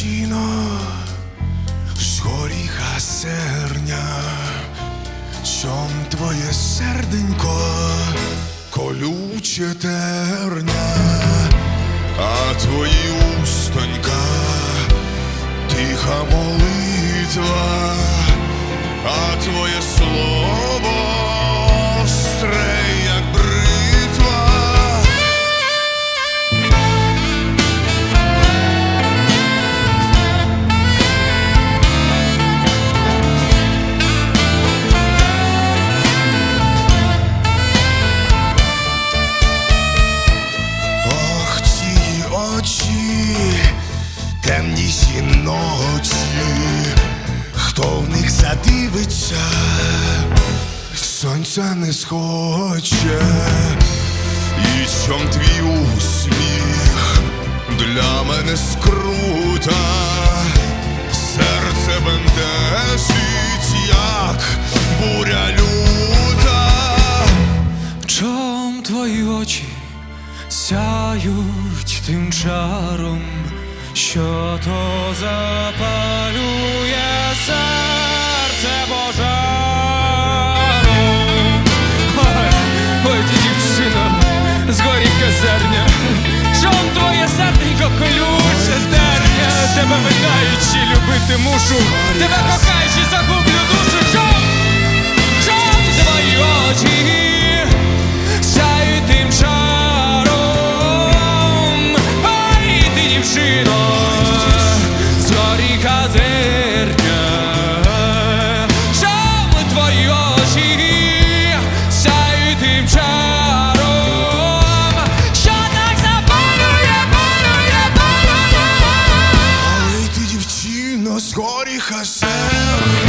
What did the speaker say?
Тіно горіха серня, чом твоє серденько колюче терня, а твої устонька тиха молитва, а твоє слово. Задивиться, сонця не схоче, і чом твій усміх для мене скрута, серце бентежить, як буря люта. Чом твої очі сяють тим чаром, що то запалює любити мушу, тебе кохаючи, загублю душу, чом? Чом твої очі сяють тим шаром? ай ти дівчино, горіха серця